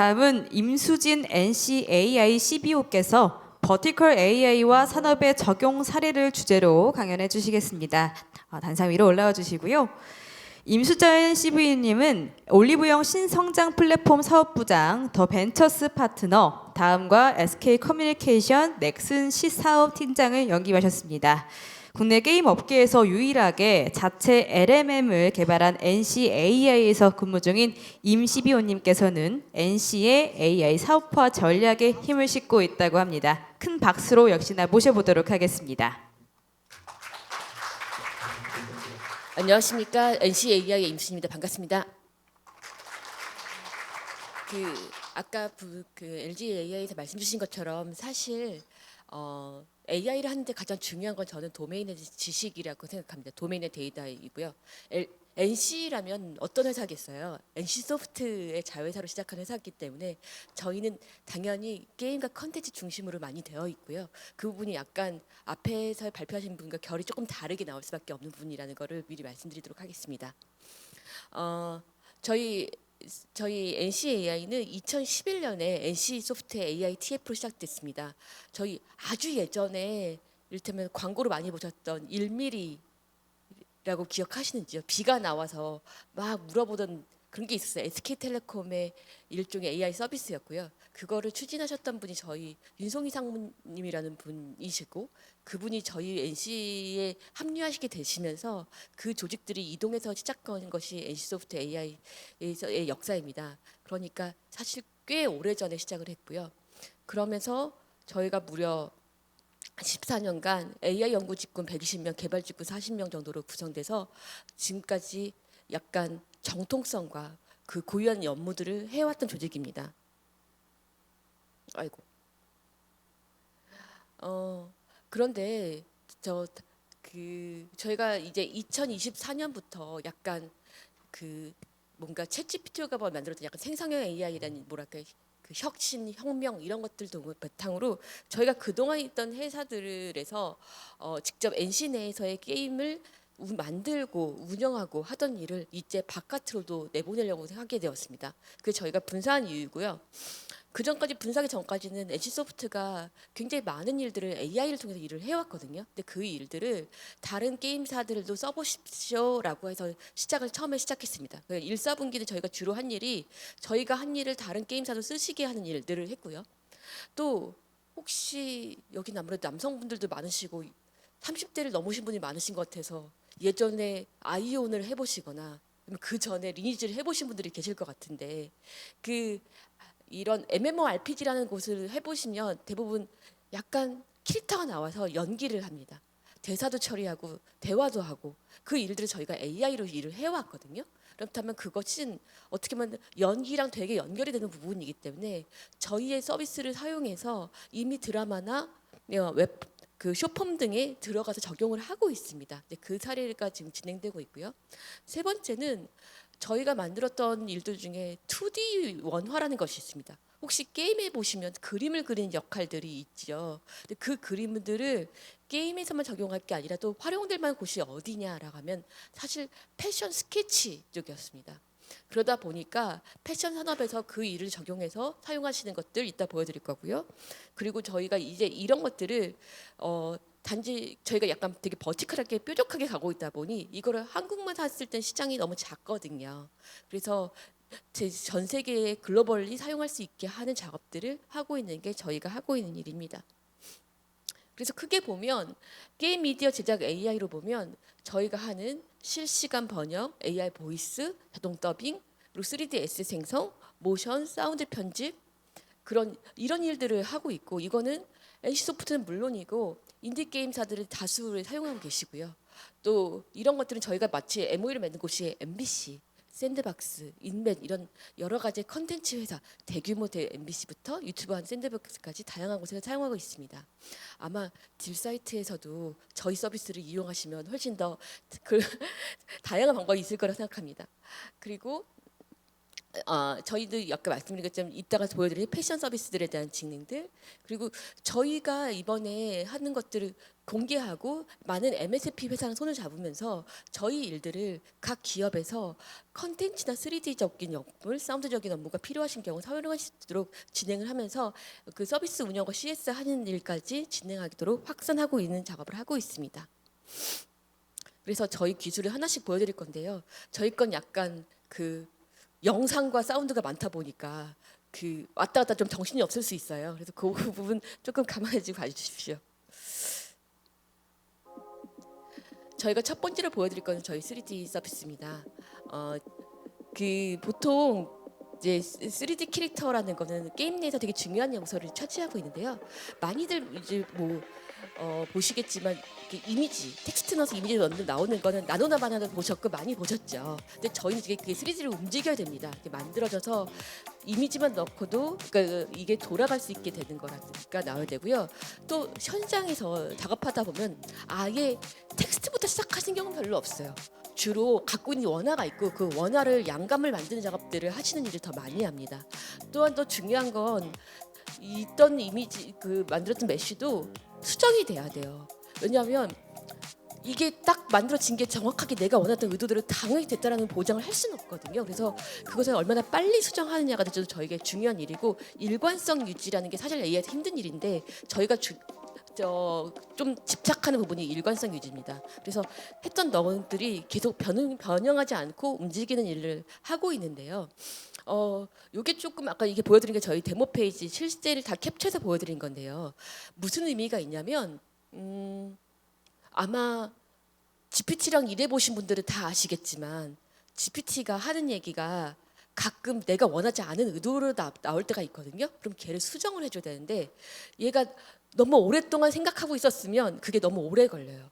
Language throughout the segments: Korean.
다음은 임수진 NCAI CBO께서 버티컬 AI와 산업의 적용 사례를 주제로 강연해 주시겠습니다. 아, 단상 위로 올라와 주시고요. 임수자연 CV님은 올리브영 신성장 플랫폼 사업부장, 더 벤처스 파트너, 다음과 SK 커뮤니케이션 넥슨 시사업 팀장을 연기하셨습니다. 국내 게임 업계에서 유일하게 자체 LMM을 개발한 NCAI에서 근무 중인 임 CBO님께서는 NC의 AI 사업화 전략에 힘을 싣고 있다고 합니다. 큰 박수로 역시나 모셔보도록 하겠습니다. 안녕하십니까 NCAI의 임수입니다. 반갑습니다. 그 아까 부, 그 LG AI에서 말씀 주신 것처럼 사실 어, AI를 하는데 가장 중요한 건 저는 도메인의 지식이라고 생각합니다. 도메인의 데이터이고요. NC라면 어떤 회사겠어요? NC 소프트의 자회사로 시작한 회사이기 때문에 저희는 당연히 게임과 컨텐츠 중심으로 많이 되어 있고요. 그 부분이 약간 앞에서 발표하신 분과 결이 조금 다르게 나올 수밖에 없는 부분이라는 거를 미리 말씀드리도록 하겠습니다. 어, 저희 저희 NCAI는 2011년에 NC 소프트 AI TF로 시작됐습니다. 저희 아주 예전에 이를테면 광고로 많이 보셨던 1mm 라고 기억하시는지요? 비가 나와서 막 물어보던 그런 게 있었어요. SK텔레콤의 일종의 AI 서비스였고요. 그거를 추진하셨던 분이 저희 윤송희 상무님이라는 분이시고 그분이 저희 NC에 합류하시게 되시면서 그 조직들이 이동해서 시작한 것이 NC소프트 AI의 역사입니다. 그러니까 사실 꽤 오래 전에 시작을 했고요. 그러면서 저희가 무려 14년간 AI 연구 직군 120명, 개발 직군 40명 정도로 구성돼서 지금까지 약간 정통성과 그 고유한 업무들을 해왔던 조직입니다. 아이고. 어 그런데 저 그 저희가 이제 2024년부터 약간 그 뭔가 챗GPT가 만들었던 약간 생성형 AI라는 뭐랄까 그 혁신, 혁명 이런 것들도 바탕으로 저희가 그동안 있던 회사들에서 어, 직접 NC 내에서의 게임을 우- 만들고 운영하고 하던 일을 이제 바깥으로도 내보내려고 하게 되었습니다. 그게 저희가 분사한 이유고요. 그 전까지 분사하기 전까지는 NC 소프트가 굉장히 많은 일들을 AI를 통해서 일을 해왔거든요. 근데 그 일들을 다른 게임사들도 써보십시오라고 해서 시작을 처음에 시작했습니다. 1, 4분기는 저희가 주로 한 일이 저희가 한 일을 다른 게임사도 쓰시게 하는 일들을 했고요. 또 혹시 여기 아무래도 남성분들도 많으시고 30대를 넘으신 분이 많으신 것 같아서 예전에 아이온을 해보시거나 그 전에 리니지를 해보신 분들이 계실 것 같은데 그 이런 MMORPG라는 곳을 해보시면 대부분 약간 캐릭터가 나와서 연기를 합니다. 대사도 처리하고 대화도 하고 그 일들을 저희가 AI로 일을 해왔거든요. 그렇다면 그것은 어떻게 보면 연기랑 되게 연결이 되는 부분이기 때문에 저희의 서비스를 사용해서 이미 드라마나 어, 웹, 그 쇼폼 등에 들어가서 적용을 하고 있습니다. 네, 그 사례가 지금 진행되고 있고요. 세 번째는 저희가 만들었던 일들 중에 2D 원화라는 것이 있습니다. 혹시 게임에 보시면 그림을 그리는 역할들이 있죠. 근데 그 그림들을 게임에서만 적용할 게 아니라 또 활용될 만한 곳이 어디냐라고 하면 사실 패션 스케치 쪽이었습니다. 그러다 보니까 패션 산업에서 그 일을 적용해서 사용하시는 것들 이따 보여드릴 거고요. 그리고 저희가 이제 이런 것들을 어, 단지 저희가 약간 되게 버티컬하게 뾰족하게 가고 있다 보니 이거를 한국만 샀을 땐 시장이 너무 작거든요. 그래서 제전 세계에 글로벌리 사용할 수 있게 하는 작업들을 하고 있는 게 저희가 하고 있는 일입니다. 그래서 크게 보면 게임 미디어 제작 AI로 보면 저희가 하는 실시간 번역, AI 보이스, 자동 더빙, 그리고 3D 에셋 생성, 모션, 사운드 편집 그런 이런 일들을 하고 있고 이거는 NC 소프트는 물론이고 인디 게임사들이 다수를 사용하고 계시고요. 또 이런 것들은 저희가 마치 MOU를 맺는 곳이 MBC, 샌드박스, 인맨 이런 여러 가지 컨텐츠 회사 대규모 대 MBC부터 유튜브 한 샌드박스까지 다양한 곳에서 사용하고 있습니다. 아마 딜 사이트에서도 저희 서비스를 이용하시면 훨씬 더 그 다양한 방법이 있을 거라 생각합니다. 그리고 어, 저희도 아까 말씀드린 것처럼 이따가 보여드릴 패션 서비스들에 대한 직능들 그리고 저희가 이번에 하는 것들을 공개하고 많은 MSP 회사랑 손을 잡으면서 저희 일들을 각 기업에서 컨텐츠나 3D적인 업무, 사운드적인 업무가 필요하신 경우 있도록 진행을 하면서 그 서비스 운영과 CS 하는 일까지 진행하도록 확산하고 있는 작업을 하고 있습니다. 그래서 저희 기술을 하나씩 보여드릴 건데요. 저희 건 약간 그 영상과 사운드가 많다 보니까 그 왔다 갔다 좀 정신이 없을 수 있어요. 그래서 그 부분 조금 감안해 주고 봐주십시오. 저희가 첫 번째로 보여드릴 거는 저희 3D 서비스입니다. 어, 그 보통 이제 3D 캐릭터라는 거는 게임 내에서 되게 중요한 요소를 차지하고 있는데요. 많이들 이제 뭐 어, 보시겠지만 이렇게 이미지, 텍스트 넣어서 이미지 넣는 나오는 거는 나노나 바나나 보셨고 많이 보셨죠. 근데 저희는 이게 그게 3D를 움직여야 됩니다. 이렇게 만들어져서 이미지만 넣고도 그러니까 이게 돌아갈 수 있게 되는 거라니까 나와야 되고요. 또 현장에서 작업하다 보면 아예 텍스트부터 시작하신 경우는 별로 없어요. 주로 갖고 있는 원화가 있고 그 원화를 양감을 만드는 작업들을 하시는 일을 더 많이 합니다. 또한 또 중요한 건 있던 이미지 그 만들었던 메쉬도 수정이 돼야 돼요. 왜냐하면 이게 딱 만들어진 게 정확하게 내가 원했던 의도대로 당연히 됐다라는 보장을 할 수는 없거든요. 그래서 그것을 얼마나 빨리 수정하느냐가 저도 저에게 중요한 일이고 일관성 유지라는 게 사실 AI에서 힘든 일인데 저희가 주, 저, 좀 집착하는 부분이 일관성 유지입니다. 그래서 했던 너들이 계속 변형, 변형하지 않고 움직이는 일을 하고 있는데요. 어, 요게 조금 아까 이게 보여드린 게 저희 데모 페이지 실제를 다 캡처해서 보여드린 건데요. 무슨 의미가 있냐면 음, 아마 GPT랑 일해보신 분들은 다 아시겠지만 GPT가 하는 얘기가 가끔 내가 원하지 않은 의도로 나, 나올 때가 있거든요. 그럼 걔를 수정을 해줘야 되는데 얘가 너무 오랫동안 생각하고 있었으면 그게 너무 오래 걸려요.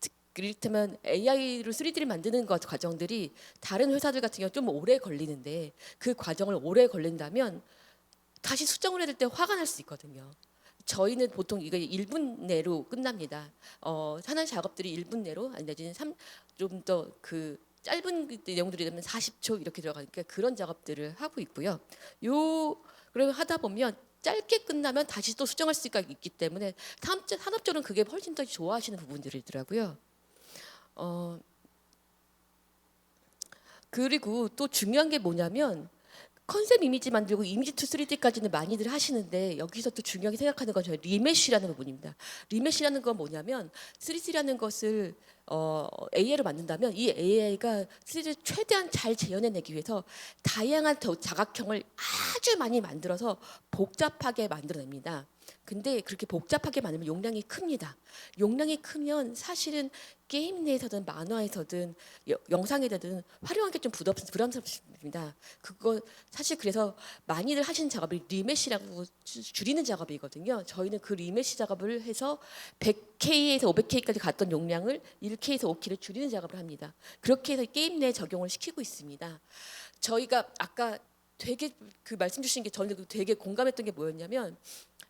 특- 이를테면 AI로 3D를 만드는 것 과정들이 다른 회사들 같은 경우 좀 오래 걸리는데 그 과정을 오래 걸린다면 다시 수정을 해야 될 때 화가 날 수 있거든요. 저희는 보통 이거 1분 내로 끝납니다. 어, 하는 작업들이 1분 내로 아니 내지는 좀 더 그 짧은 그 내용들이 되면 40초 이렇게 들어가니까 그런 작업들을 하고 있고요. 요 그러면 하다 보면 짧게 끝나면 다시 또 수정할 수가 있기 때문에 산업, 산업적으로는 그게 훨씬 더 좋아하시는 부분들이더라고요. 어, 그리고 또 중요한 게 뭐냐면 컨셉 이미지 만들고 이미지 투 3D까지는 많이들 하시는데 여기서 또 중요하게 생각하는 건 저희 리메쉬라는 부분입니다. 리메쉬라는 건 뭐냐면 3D라는 것을 어, AI로 만든다면 이 AI가 3D를 최대한 잘 재현해내기 위해서 다양한 더 자각형을 아주 많이 만들어서 복잡하게 만들어냅니다. 근데 그렇게 복잡하게 만들면 용량이 큽니다. 용량이 크면 사실은 게임 내에서든 만화에서든 여- 영상에서든 활용하기 좀 부담, 부담스럽습니다. 그거 사실 그래서 많이들 하시는 작업이 리메시라고 주- 줄이는 작업이거든요. 저희는 그 리메시 작업을 해서 100K에서 500K까지 갔던 용량을 1K에서 5K를 줄이는 작업을 합니다. 그렇게 해서 게임 내에 적용을 시키고 있습니다. 저희가 아까 되게 그 말씀 주신 게 저는 되게 공감했던 게 뭐였냐면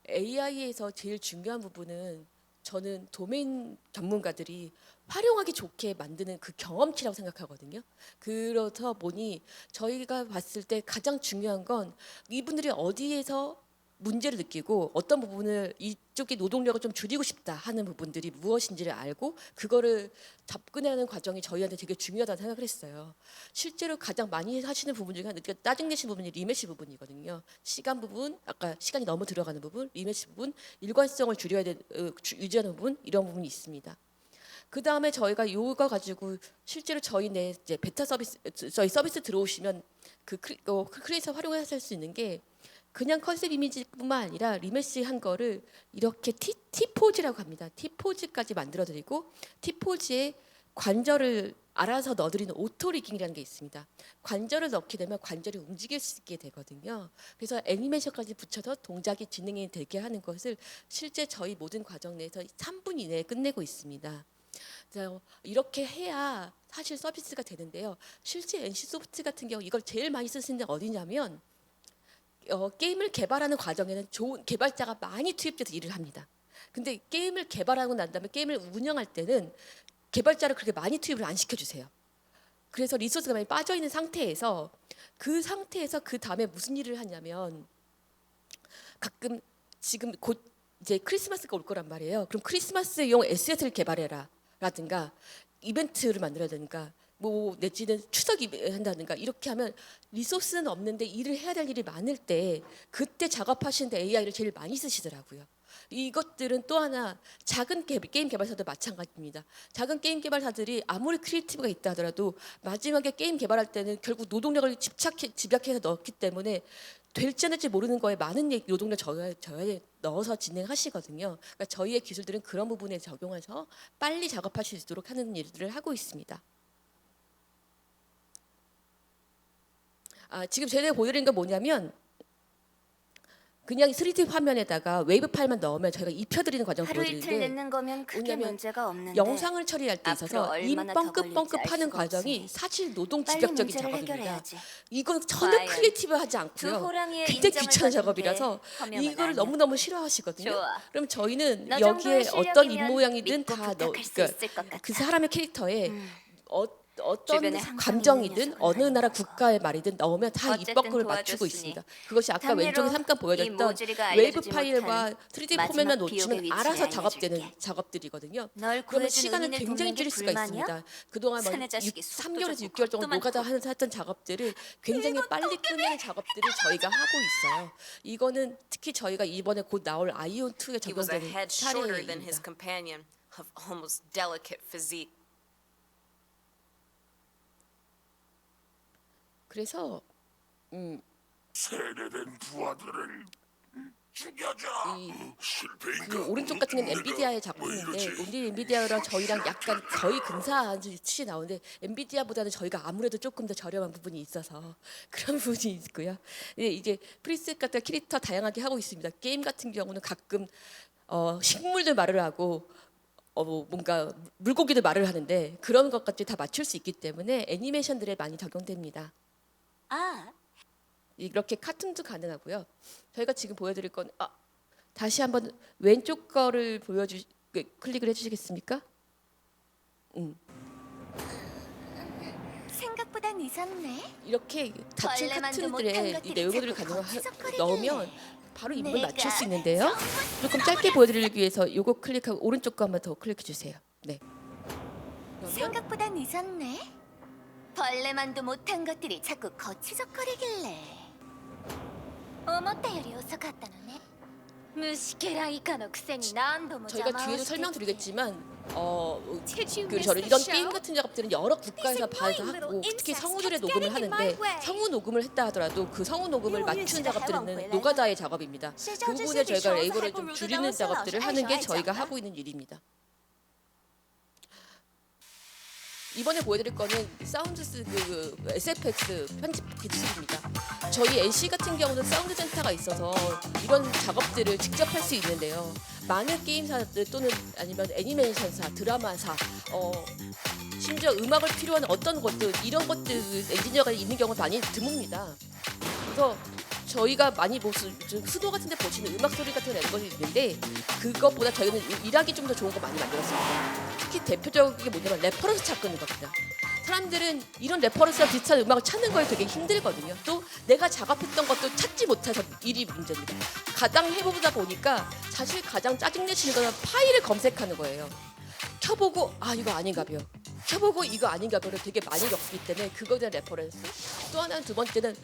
AI에서 제일 중요한 부분은 저는 도메인 전문가들이 활용하기 좋게 만드는 그 경험치라고 생각하거든요. 그렇다 보니 저희가 봤을 때 가장 중요한 건 이분들이 어디에서 문제를 느끼고 어떤 부분을 이쪽의 노동력을 좀 줄이고 싶다 하는 부분들이 무엇인지를 알고 그거를 접근하는 과정이 저희한테 되게 중요하다는 생각을 했어요. 실제로 가장 많이 하시는 부분 중에 하나, 그러니까 짜증내신 부분이 리메시 부분이거든요. 시간 부분, 아까 시간이 너무 들어가는 부분, 리메시 부분, 일관성을 줄여야 되, 어, 주- 유지하는 부분 이런 부분이 있습니다. 그 다음에 저희가 이거 가지고 실제로 저희 내 이제 베타 서비스 저희 서비스 들어오시면 그 크리, 어, 그 크리에이터 활용하실 수 있는 게 그냥 컨셉 이미지뿐만 아니라 리메시 한 거를 이렇게 T, T포즈라고 합니다. T포즈까지 만들어드리고 T포즈에 관절을 알아서 넣어드리는 오토리깅이라는 게 있습니다. 관절을 넣게 되면 관절이 움직일 수 있게 되거든요. 그래서 애니메이션까지 붙여서 동작이 진행이 되게 하는 것을 실제 저희 모든 과정 내에서 3분 이내에 끝내고 있습니다. 이렇게 해야 사실 서비스가 되는데요. 실제 NC 소프트 같은 경우 이걸 제일 많이 쓰시는 데 어디냐면 어, 게임을 개발하는 과정에는 좋은 개발자가 많이 투입돼서 일을 합니다. 근데 게임을 개발하고 난 다음에 게임을 운영할 때는 개발자를 그렇게 많이 투입을 안 시켜주세요. 그래서 리소스가 많이 빠져 있는 상태에서 그 상태에서 그 다음에 무슨 일을 하냐면 가끔 지금 곧 이제 크리스마스가 올 거란 말이에요. 그럼 크리스마스용 SS를 개발해라. 라든가 이벤트를 만들어야 되니까 뭐 내지는 추석 이벤트 한다든가 이렇게 하면 리소스는 없는데 일을 해야 될 일이 많을 때 그때 작업하시는데 AI를 제일 많이 쓰시더라고요. 이것들은 또 하나 작은 개- 게임 개발사도 마찬가지입니다. 작은 게임 개발사들이 아무리 크리에이티브가 있다 하더라도 마지막에 게임 개발할 때는 결국 노동력을 집착해 집약해서 넣기 때문에 될지 안 될지 모르는 거에 많은 예- 노동력 저야 넣어서 진행하시거든요. 그러니까 저희의 기술들은 그런 부분에 적용해서 빨리 작업하실 수 있도록 하는 일들을 하고 있습니다. 아, 지금 제가 보여드린 건 뭐냐면 그냥 3D 화면에다가 웨이브 파일만 넣으면 저희가 입혀드리는 과정 하루 이틀 보여드리는데 늦는 거면 크게 문제가 없는데 영상을 처리할 때 앞으로 있어서 이 얼마나 더 뻥끗뻥끗 걸릴지 알 하는 수가 과정이 사실 노동 빨리 집약적인 문제를 작업입니다. 해결해야지. 이건 전혀 과연 크리에이티브하지 두 않고요. 호랑이의 굉장히 인정을 귀찮은 받은 작업이라서 게 허명은 이거를. 너무너무 싫어하시거든요. 좋아. 그럼 저희는 너 여기에 어떤 실력이면 입 모양이든 믿고 다 넣, 부탁할 수 그러니까 있을 것 같아. 그 사람의 캐릭터에 음. 어, 어떤 주변에 감정이든 어느 나라. 국가의 말이든 넣으면 다 어쨌든 입법구를 맞추고 도와줬으니 있습니다. 그것이 아까 왼쪽에 잠깐 이 보여줬던 웨이브 알려주지 파일과 못한 3D 마지막 포맷만 비옥의 놓치면 위치를 알아서 작업되는 알려줄게. 작업들이거든요. 널 그러면 구해준 시간을 굉장히 줄일 수가 불만이야? 있습니다. 그동안 뭐 사내 자식이 6, 속도 3개월에서 좁고 6개월 정도 겁도 노가다 많고. 하는 했던 작업들을 굉장히 빨리 끝내는 작업들을 저희가 하고 있어요. 이거는 특히 저희가 이번에 곧 나올 아이온 2에 He was a 적용되는 head shorter than his 사례입니다. companion of almost delicate physique. 그래서 음, 세뇌된 부하들을 죽여줘. 이 실패인가? 그 오른쪽 같은 건 엔비디아의 작품인데 오늘 엔비디아랑 저희랑 약간 거의 근사한 수치 나오는데 엔비디아보다는 저희가 아무래도 조금 더 저렴한 부분이 있어서 그런 부분이 있고요. 예, 이제 프리셋 같은 캐릭터 다양하게 하고 있습니다. 게임 같은 경우는 가끔 어, 식물들 말을 하고 어, 뭐 뭔가 물고기들 말을 하는데 그런 것까지 다 맞출 수 있기 때문에 애니메이션들에 많이 적용됩니다. 아, 이렇게 카툰도 가능하고요. 저희가 지금 보여드릴 건 아, 다시 한번 왼쪽 거를 보여주 그, 클릭을 해주시겠습니까? 음, 생각보다 늦었네. 이렇게 벌레만도 못한 카툰들의 것들이 내용들을 자꾸 거치적거리길래. 넣으면 바로 입을 내가 맞출 수 있는데요. 조금 짧게 보여드리기 위해서 요거 클릭하고 오른쪽 거 한번 더 클릭해 주세요. 네. 그러면 생각보다 늦었네. 벌레만도 못한 것들이 자꾸 거치적거리길래. 思ったより遅かったのね虫けら以下のくせに何度も邪 저희가 魔を 뒤에도 して 설명드리겠지만 어, Did you 그 miss 저는 the 이런 show? 게임 같은 작업들은 여러 국가에서 These 봐서 annoying 하고 little 특히 insects 성우들의 kept 녹음을 getting in 하는데 my way. 성우 녹음을 했다 하더라도 그 성우 녹음을 이거 맞춘 진짜 작업들은 해왕 노가다의 작업입니다. 그 谁知道这 부분에 些比 저희가 手 레이버를 还不 좀 如的 줄이는 老师老师 작업들을 爱 하는 手 게 爱脚 저희가 的 하고 있는 일입니다. 이번에 보여드릴 거는 사운드스 그, 그 SFX 편집 기술입니다. 저희 NC 같은 경우는 사운드 센터가 있어서 이런 작업들을 직접 할 수 있는데요. 많은 게임사들 또는 아니면 애니메이션사, 드라마사, 어, 심지어 음악을 필요한 어떤 것들 이런 것들 엔지니어가 있는 경우 많이 드뭅니다. 그래서 저희가 많이 좀 수도 같은 데 보시는 음악 소리 같은 앨범이 있는데 그것보다 저희는 일- 일하기 좀 더 좋은 거 많이 만들었습니다. 특히 대표적인 게 뭐냐면 레퍼런스 찾는 겁니다. 사람들은 이런 레퍼런스와 비슷한 음악을 찾는 거에 되게 힘들거든요. 또 내가 작업했던 것도 찾지 못해서 일이 문제입니다. 가장 해보다 보니까 사실 가장 짜증내시는 거는 파일을 검색하는 거예요. 켜보고 아 이거 아닌가 봐요. 켜보고 이거 아닌가 봐요를 되게 많이 겪기 때문에 그거에 대한 레퍼런스. 또 하나는 두 번째는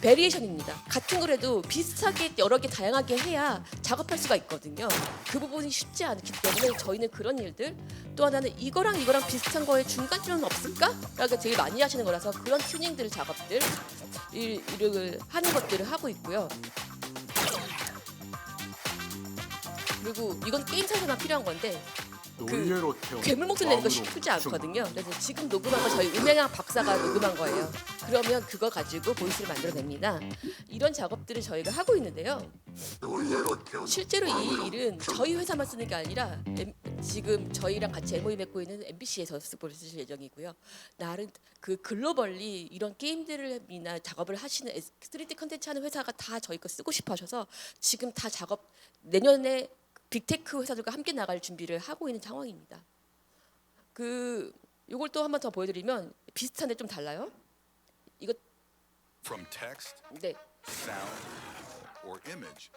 베리에이션입니다. 같은 거라도 비슷하게 여러 개 다양하게 해야 작업할 수가 있거든요. 그 부분이 쉽지 않기 때문에 저희는 그런 일들 또 하나는 이거랑 이거랑 비슷한 거에 중간쯤은 없을까? 라고 제일 많이 하시는 거라서 그런 튜닝들 작업들 일- 일을 하는 것들을 하고 있고요. 그리고 이건 게임사에서만 필요한 건데 노예로 태어. 괴물 목소리 내는 거 쉽지 않거든요. 그래서 지금 녹음한 거 저희 음향학 박사가 녹음한 거예요. 그러면 그거 가지고 보이스를 만들어냅니다. 이런 작업들을 저희가 하고 있는데요. 실제로 이 일은 저희 회사만 쓰는 게 아니라 엠- 지금 저희랑 같이 MOU 맺고 있는 MBC에서 쓰고 쓰실 예정이고요. 나름 그 글로벌리 이런 게임들이나 작업을 하시는 3D 컨텐츠 하는 회사가 다 저희 거 쓰고 싶어 하셔서 지금 다 작업 내년에 빅테크 회사들과 함께 나갈 준비를 하고 있는 상황입니다. 그 요걸 또 한 번 더 보여드리면 비슷한데 좀 달라요. 이거 From text, 네 sound, or image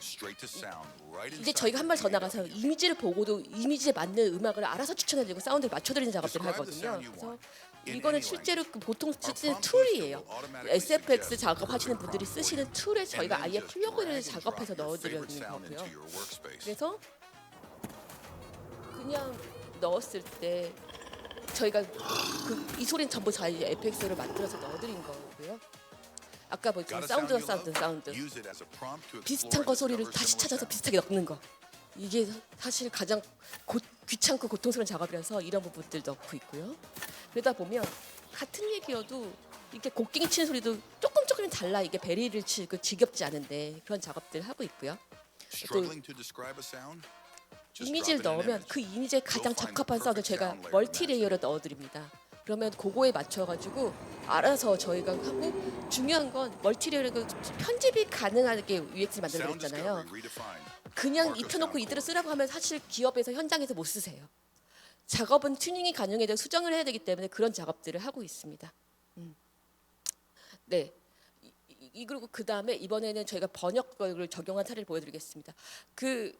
straight to sound right 이제 inside 저희가 한 발 더 the 나가서. 이미지를 보고도 이미지에 맞는 음악을 알아서 추천해드리고 사운드를 맞춰드리는 작업들을 하거든요. 그래서 이거는 실제로 그 보통 prompt 툴이에요. SFX 작업하시는 분들이 쓰시는. 툴에 저희가 아예 drop 작업해서 넣어드리는 거고요. 그래서 그냥 넣었을 때 저희가 그, 이 소리는 전부 저희 FX를 만들어서 넣어드린 거고요. 아까 보니까 사운드가 사운드 사운드 비슷한 거 소리를 다시 찾아서. 비슷하게 넣는 거 이게 사실 가장 고, 귀찮고 고통스러운 작업이라서 이런 부분들 넣고 있고요. 그러다 보면 같은 얘기여도 이렇게 곡괭이 치는 소리도 조금 조금 달라 이게 베리를 치고 지겹지 않은데 그런 작업들 하고 있고요. Struggling to describe a sound? Just 이미지를 drop 넣으면 image. 그 이미지에 가장 적합한 사운드 제가 멀티. 레이어를 넣어드립니다. 그러면 그거에 맞춰가지고 알아서 저희가 하고 중요한 건 멀티 레이어가 편집이 가능하게 UX를 만들어냈잖아요. discovery redefined. 그냥 Marco 입혀놓고 이대로. 쓰라고 하면 사실 기업에서 현장에서 못 쓰세요. 작업은 튜닝이 가능해야 되고 수정을 해야 되기 때문에 그런 작업들을 하고 있습니다. 음. 네. 이, 이- 이 그리고 그 다음에 이번에는 저희가 번역을 적용한 사례를 보여드리겠습니다. 그 어,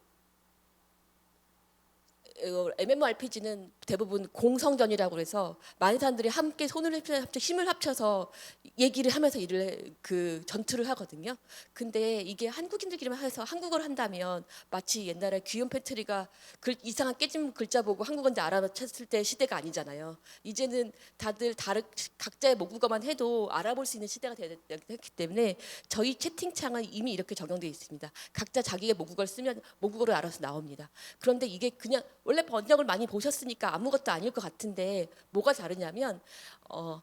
MMORPG는 대부분 공성전이라고 해서 많은 사람들이 함께 손을 합쳐 힘을 합쳐서 얘기를 하면서 일을 해- 그 전투를 하거든요. 근데 이게 한국인들끼리만 해서 한국어를 한다면 마치 옛날에 귀염 패트리가 글, 이상한 깨진 글자 보고 한국어인지 알아챘을 때 시대가 아니잖아요. 이제는 다들 다른 각자의 모국어만 해도 알아볼 수 있는 시대가 되었기 때문에 저희 채팅창은 이미 이렇게 적용되어 있습니다. 각자 자기의 모국어를 쓰면 모국어를 알아서 나옵니다. 그런데 이게 그냥 원래 번역을 많이 보셨으니까 아무것도 아닐 것 같은데 뭐가 다르냐면 어,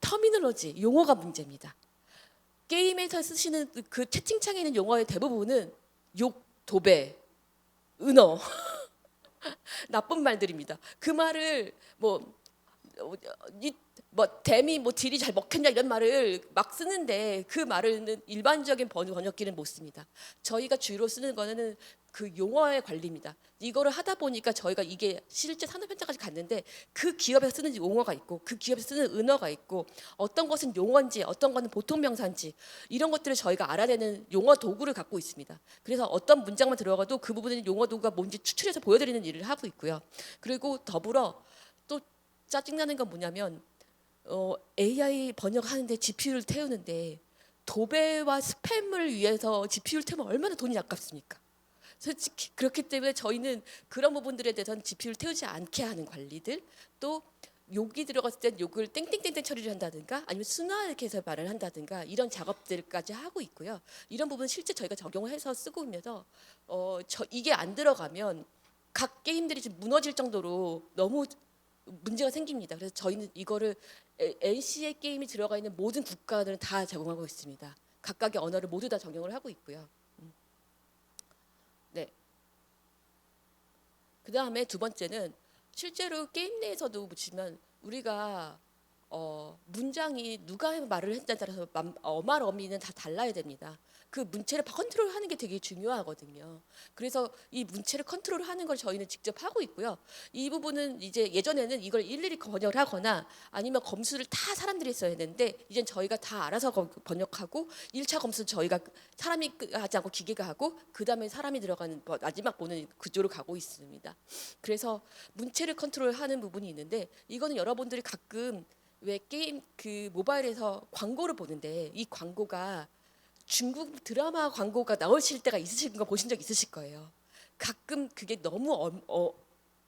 터미널로지 용어가 문제입니다. 게임에서 쓰시는 그 채팅창에 있는 용어의 대부분은 욕, 도배, 은어, 나쁜 말들입니다. 그 말을 뭐 어, 이, 뭐 댐이 뭐 딜이 잘 먹혔냐 이런 말을 막 쓰는데 그 말은 일반적인 번역, 번역기는 못 씁니다. 저희가 주로 쓰는 거는 그 용어의 관리입니다. 이거를 하다 보니까 저희가 이게 실제 산업 현장까지 갔는데 그 기업에서 쓰는 용어가 있고 그 기업에서 쓰는 은어가 있고 어떤 것은 용어인지 어떤 것은 보통 명사인지 이런 것들을 저희가 알아내는 용어 도구를 갖고 있습니다. 그래서 어떤 문장만 들어가도 그 부분은 용어 도구가 뭔지 추출해서 보여드리는 일을 하고 있고요. 그리고 더불어 또 짜증나는 건 뭐냐면 어, AI 번역하는데 GPU를 태우는데 도배와 스팸을 위해서 GPU를 태우면 얼마나 돈이 아깝습니까? 솔직히 그렇기 때문에 저희는 그런 부분들에 대해서는 GPU를 태우지 않게 하는 관리들 또 욕이 들어갔을 땐 욕을 땡땡땡땡 처리를 한다든가 아니면 순화하게 해서 말을 한다든가 이런 작업들까지 하고 있고요. 이런 부분은 실제 저희가 적용을 해서 쓰고 있면서 어, 저 이게 안 들어가면 각 게임들이 지금 무너질 정도로 너무 문제가 생깁니다. 그래서 저희는 이거를 에- NC의 게임이 들어가 있는 모든 국가들은 다 제공하고 있습니다. 각각의 언어를 모두 다 적용을 하고 있고요. 음. 네. 그 다음에 두 번째는 실제로 게임 내에서도 보시면 우리가 어, 문장이 누가 말을 했냐에 따라서 맘- 어말 어미는 다 달라야 됩니다. 그 문체를 컨트롤하는 게 되게 중요하거든요. 그래서 이 문체를 컨트롤하는 걸 저희는 직접 하고 있고요. 이 부분은 이제 예전에는 이걸 일일이 번역을 하거나 아니면 검수를 다 사람들이 했어야 했는데 이젠 저희가 다 알아서 거- 번역하고 1차 검수 저희가 사람이 끄- 하지 않고 기계가 하고 그다음에 사람이 들어가는 뭐 마지막 보는 구조로 가고 있습니다. 그래서 문체를 컨트롤하는 부분이 있는데 이거는 여러분들이 가끔 왜 게임 그 모바일에서 광고를 보는데 이 광고가 중국 드라마 광고가 나오실 때가 있으신 거 보신 적 있으실 거예요. 가끔 그게 너무 엄, 어,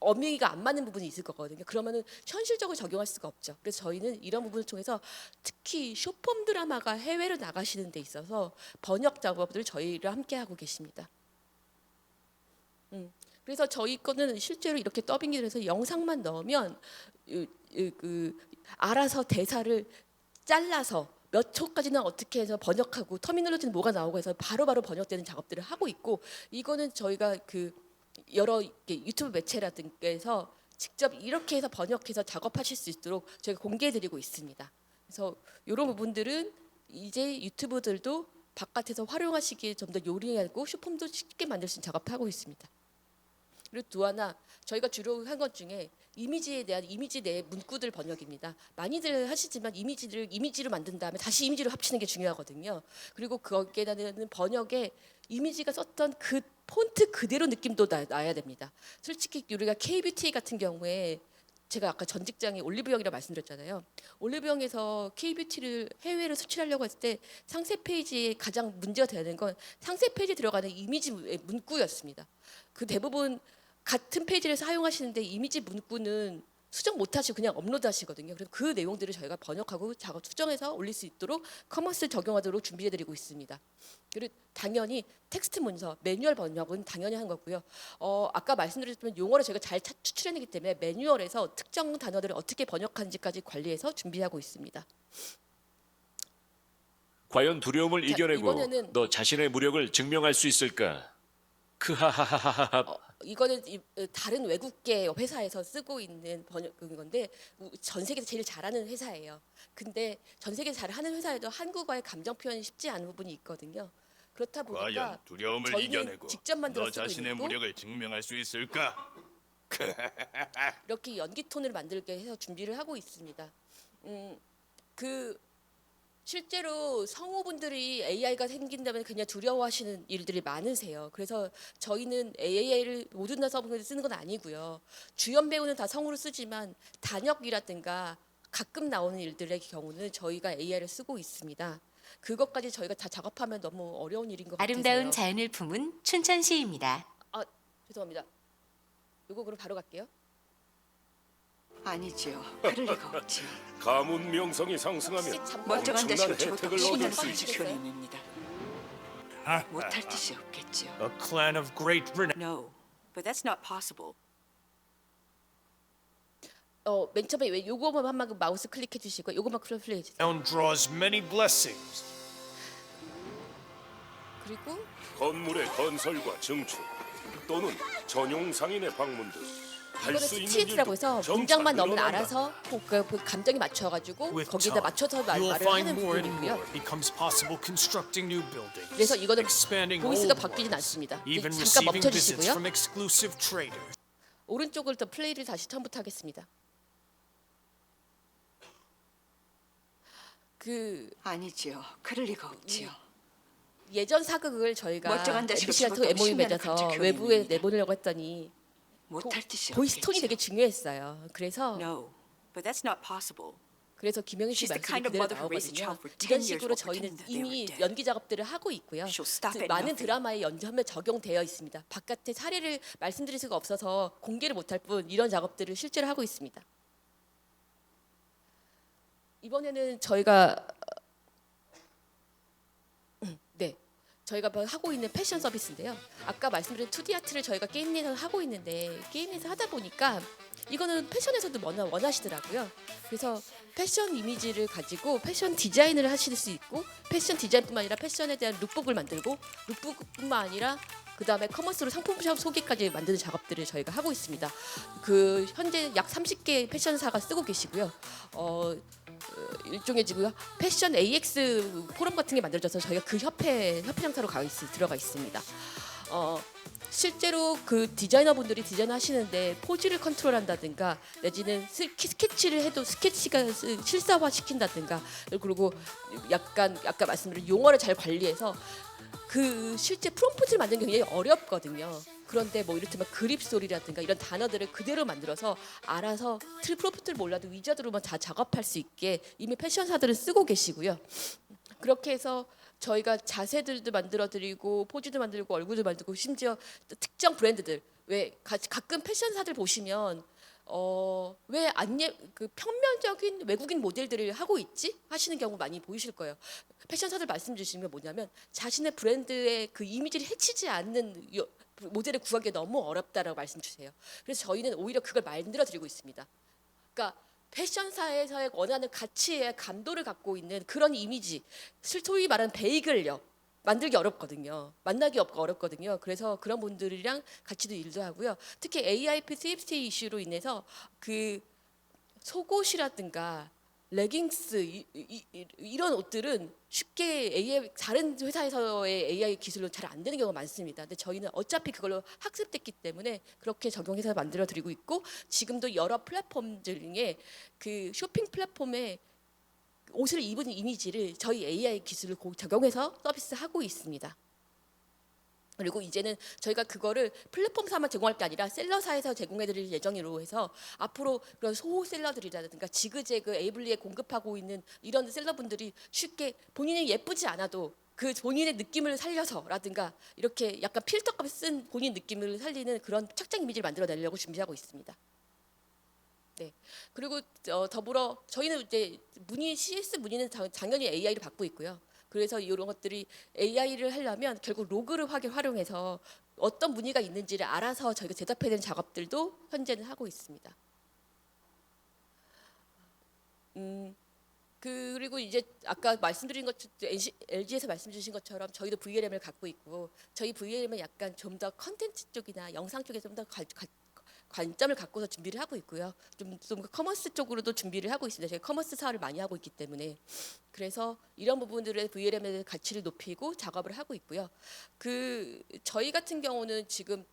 어미가 안 맞는 부분이 있을 거거든요. 그러면은 현실적으로 적용할 수가 없죠. 그래서 저희는 이런 부분을 통해서 특히 쇼폼 드라마가 해외로 나가시는 데 있어서 번역 작업들을 저희를 함께 하고 계십니다. 음, 그래서 저희 거는 실제로 이렇게 더빙을 해서 영상만 넣으면 그, 그, 그 알아서 대사를 잘라서 몇 초까지는 어떻게 해서 번역하고 터미널로지는 뭐가 나오고 해서 바로 바로 번역되는 작업들을 하고 있고 이거는 저희가 그 여러 유튜브 매체라든가에서 직접 이렇게 해서 번역해서 작업하실 수 있도록 저희가 공개해드리고 있습니다. 그래서 이런 부분들은 이제 유튜브들도 바깥에서 활용하시기에 좀 더 요리하고 슈폼도 쉽게 만들 수 있는 작업하고 있습니다. 그리고 또 하나 저희가 주로 한 것 중에 이미지에 대한 이미지 내 문구들 번역입니다. 많이들 하시지만 이미지를 이미지로 만든 다음에 다시 이미지로 합치는 게 중요하거든요. 그리고 거기에 대한 번역에 이미지가 썼던 그 폰트 그대로 느낌도 나, 나야 됩니다. 솔직히 우리가 KBT 같은 경우에 제가 아까 전 직장이 올리브영이라 말씀드렸잖아요. 올리브영에서 KBT를 해외로 수출하려고 했을 때 상세 페이지에 가장 문제가 되는 건 상세 페이지에 들어가는 이미지 문구였습니다. 그 대부분 같은 페이지를 사용하시는데 이미지 문구는 수정 못하시고 그냥 업로드하시거든요. 그래서 그 내용들을 저희가 번역하고 작업 수정해서 올릴 수 있도록 커머스 적용하도록 준비해드리고 있습니다. 그리고 당연히 텍스트 문서 매뉴얼 번역은 당연히 한 거고요. 어, 아까 말씀드렸지만 용어를 저희가 잘 차- 추출해내기 때문에 매뉴얼에서 특정 단어들을 어떻게 번역하는지까지 관리해서 준비하고 있습니다. 과연 두려움을 자, 이겨내고 이번에는- 너 자신의 무력을 증명할 수 있을까? 크하하하하하. 어, 이거는 이- 어, 다른 외국계 회사에서 쓰고 있는 번역인 건데 우- 전 세계에서 제일 잘하는 회사예요. 근데 전 세계에서 잘하는 회사에도 한국어의 감정 표현이 쉽지 않은 부분이 있거든요. 그렇다 보니까 두려움을 이겨내고 직접 만들어 너 자신의 있고 무력을 증명할 수 있을까? 이렇게 연기 톤을 만들게 해서 준비를 하고 있습니다. 음, 그 실제로 성우분들이 AI가 생긴다면 그냥 두려워하시는 일들이 많으세요. 그래서 저희는 AI를 모든 다 성우를 쓰는 건 아니고요. 주연 배우는 다 성우를 쓰지만 단역이라든가 가끔 나오는 일들의 경우는 저희가 AI를 쓰고 있습니다. 그것까지 저희가 다 작업하면 너무 어려운 일인 것 같아서요. 아름다운 자연을 품은 춘천시입니다. 아 죄송합니다. 이거 그럼 바로 갈게요. 아니지요. 그럴 리가 없지요. 가문 명성이 잠깐 멀쩡한 엄청난 자식을 혜택을 신을 얻을 수수 있어요. 표현입니다. 못할 짓이 없겠지요. A clan of great renown. No, but that's not possible. 어, 맨 처음에 왜 요거만 한번 마우스 클릭해 주시고 요거만 플레이 해주세요. draws many blessings. 그리고 건물의 건설과 증축 또는 전용 상인의 방문 등할 이거는 일도 해서 문장만 넣으면 늘어난다. 알아서 그, 그 감정에 맞춰가지고 거기다 맞춰서 말, 말을 하는 부분이고요. 그래서 이거는 보이스가 바뀌진 않습니다. 잠깐 receiving 멈춰 visits 주시고요. from exclusive traders. 오른쪽을 더 플레이를 다시 처음부터 하겠습니다. 그 아니지요. 그럴 리가 없지요. 예전 사극을 저희가 멀쩡한 자식을 집어넣고 MOU 맺어서 외부에. 내보내려고 했더니 못할 짓이 보이스톤이. 되게 중요했어요. 그래서 No, but that's not possible. 그래서 김영희 씨 She's the 말씀이 kind of 그대로 mother who raised a 나오거든요. child for 10 이런 years 식으로 while 저희는 pretending that they were 이미 dead. 연기 작업들을 하고 있고요. She'll stop 그 at 많은 nothing. 드라마에 연기하면 적용되어 있습니다. 바깥에 사례를 말씀드릴 수가 없어서 공개를 못할 뿐 이런 작업들을 실제로 하고 있습니다. 이번에는 저희가 음, 네. 저희가 뭐 하고 있는 패션 서비스인데요. 아까 말씀드린 2D 아트를 저희가 게임 내에서 하고 있는데 게임 내에서 하다 보니까 이거는 패션에서도 원하, 원하시더라고요. 그래서 패션 이미지를 가지고 패션 디자인을 하실 수 있고 패션 디자인뿐만 아니라 패션에 대한 룩북을 만들고 룩북뿐만 아니라 그 다음에 커머스로 상품샵 소개까지 만드는 작업들을 저희가 하고 있습니다. 그 현재 약 30개 패션사가 쓰고 계시고요. 어, 어, 일종의 지금 패션 AX 포럼 같은 게 만들어져서 저희가 그 협회 협회 장사로 가 있, 들어가 있습니다. 어, 실제로 그 디자이너 분들이 디자인 하시는데 포즈를 컨트롤한다든가 내지는 스케- 스케치를 해도 스케치가 스- 실사화 시킨다든가 그리고 약간 아까 말씀드린 용어를 잘 관리해서 그 실제 프롬프트를 만드는 게 굉장히 어렵거든요. 그런데 뭐 이를테면 그립 소리라든가 이런 단어들을 그대로 만들어서 알아서 틀 프롬프트를 몰라도 위자드로만 다 작업할 수 있게 이미 패션사들은 쓰고 계시고요. 그렇게 해서 저희가 자세들도 만들어드리고 포즈도 만들고 얼굴도 만들고 심지어 또 특정 브랜드들 왜 가, 가끔 패션사들 보시면 어왜 안예 그 평면적인 외국인 모델들을 하고 있지 하시는 경우 많이 보이실 거예요. 패션사들 말씀 주시면 뭐냐면 자신의 브랜드의 그 이미지를 해치지 않는 요- 모델을 구하기 너무 어렵다라고 말씀 주세요. 그래서 저희는 오히려 그걸 만들어 드리고 있습니다. 그러니까 패션사에서의 원하는 가치의 감도를 갖고 있는 그런 이미지, 소위 말하는 베이글력 만들기 어렵거든요. 만나기 없- 어렵거든요. 그래서 그런 분들이랑 같이도 일도 하고요. 특히 AIP CFT 이슈로 인해서 그 속옷이라든가 레깅스 이, 이, 이- 이런 옷들은 쉽게 AI 다른 회사에서의 AI 기술로 잘 안 되는 경우가 많습니다. 근데 저희는 어차피 그걸로 학습됐기 때문에 그렇게 적용해서 만들어 드리고 있고 지금도 여러 플랫폼 중에 그 쇼핑 플랫폼에 옷을 입은 이미지를 저희 AI 기술을 고- 적용해서 서비스하고 있습니다. 그리고 이제는 저희가 그거를 플랫폼 사만 제공할 게 아니라 셀러사에서 제공해드릴 예정으로 해서 앞으로 그런 소호 셀러들이라든가 지그재그 에이블리에 공급하고 있는 이런 셀러분들이 쉽게 본인이 예쁘지 않아도 그 본인의 느낌을 살려서라든가 이렇게 약간 필터값 쓴 본인 느낌을 살리는 그런 착장 이미지를 만들어내려고 준비하고 있습니다. 네. 그리고 어, 더불어 저희는 이제 문의 CS 문의는 당- 당연히 AI를 받고 있고요. 그래서 이런 것들이 AI를 하려면 결국 로그를 활용해서 어떤 문의가 있는지를 알아서 저희가 대답해야 되는 작업들도 현재는 하고 있습니다. 음, 그리고 이제 아까 말씀드린 것 LG에서 말씀 주신 것처럼 저희도 VLM을 갖고 있고 저희 VLM은 약간 좀 더 컨텐츠 쪽이나 영상 쪽에 좀 더 관점을 갖고서 준비를 하고 있고요. 좀, 좀 커머스 쪽으로도 준비를 하고 있습니다. 저희 커머스 사업을 많이 하고 있기 때문에 그래서 이런 부분들의 VLM의 가치를 높이고 작업을 하고 있고요. 그 저희 같은 경우는 지금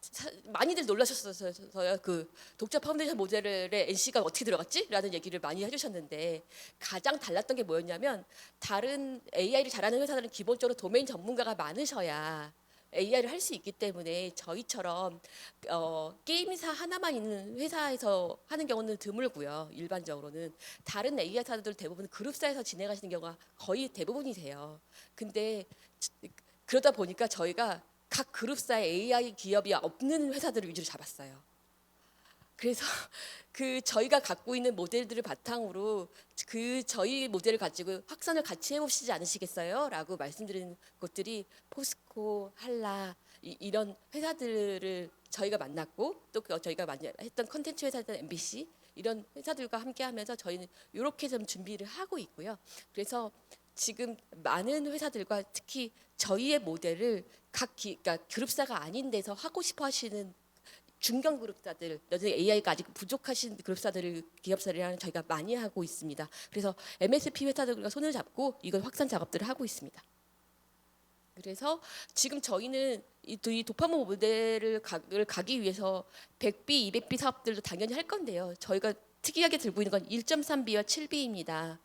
사- 많이들 놀라셨어요. 그 독자 파운데이션 모델에 NC가 어떻게 들어갔지?라는 얘기를 많이 해주셨는데 가장 달랐던 게 뭐였냐면 다른 AI를 잘하는 회사들은 기본적으로 도메인 전문가가 많으셔야 AI를 할 수 있기 때문에 저희처럼 어, 게임사 하나만 있는 회사에서 하는 경우는 드물고요. 일반적으로는 다른 AI 회사들 대부분 그룹사에서 진행하시는 경우가 거의 대부분이세요. 근데 그러다 보니까 저희가 각 그룹사에 AI 기업이 없는 회사들을 위주로 잡았어요. 그래서 그 저희가 갖고 있는 모델들을 바탕으로 그 저희 모델을 가지고 확산을 같이 해보시지 않으시겠어요?라고 말씀드린 곳들이 포스코, 한라 이, 이런 회사들을 저희가 만났고 또그 저희가 많이 했던 컨텐츠 회사였던 MBC 이런 회사들과 함께하면서 저희는 이렇게 좀 준비를 하고 있고요. 그래서 지금 많은 회사들과 특히 저희의 모델을 각 기, 그러니까 그룹사가 아닌 데서 하고 싶어 하시는 중견 그룹사들, 여전히 AI가 아직 부족하신 그룹사들을 기업사들이랑 저희가 많이 하고 있습니다. 그래서 MSP 회사들과 손을 잡고 이걸 확산 작업들을 하고 있습니다. 그래서 지금 저희는 이, 이 도파모 모델을 가기 위해서 100B, 200B 사업들도 당연히 할 건데요. 저희가 특이하게 들고 있는 건 1.3B와 7B입니다.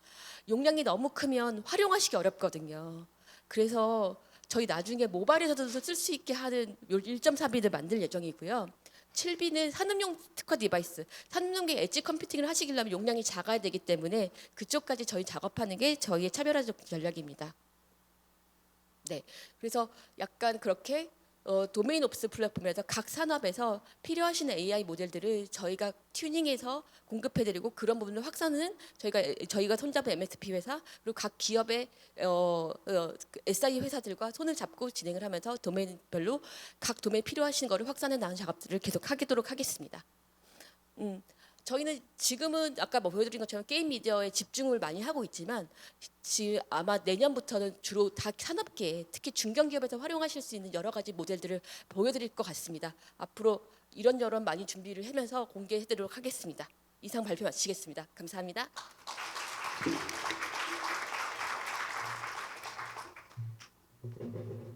용량이 너무 크면 활용하시기 어렵거든요. 그래서 저희 나중에 모바일에서도 쓸 수 있게 하는 1.4B를 만들 예정이고요. 7B는 산업용 특화 디바이스, 산업용의 엣지 컴퓨팅을 하시려면 용량이 작아야 되기 때문에 그쪽까지 저희 작업하는 게 저희의 차별화적 전략입니다. 네, 그래서 약간 그렇게 어, 도메인 옵스 플랫폼에서 각 산업에서 필요하신 AI 모델들을 저희가 튜닝해서 공급해드리고 그런 부분을 확산은 저희가 저희가 손잡은 MSP 회사 그리고 각 기업의 어, 어, 그 SI 회사들과 손을 잡고 진행을 하면서 도메인별로 각 도메인 필요하신 거를 확산해 나가는 작업들을 계속 하도록 하겠습니다. 음, 저희는 지금은 아까 뭐 보여드린 것처럼 게임 미디어에 집중을 많이 하고 있지만 지 아마 내년부터는 주로 다 산업계 특히 중견기업에서 활용하실 수 있는 여러 가지 모델들을 보여드릴 것 같습니다. 앞으로 이런저런 많이 준비를 하면서 공개해드리도록 하겠습니다. 이상 발표 마치겠습니다. 감사합니다.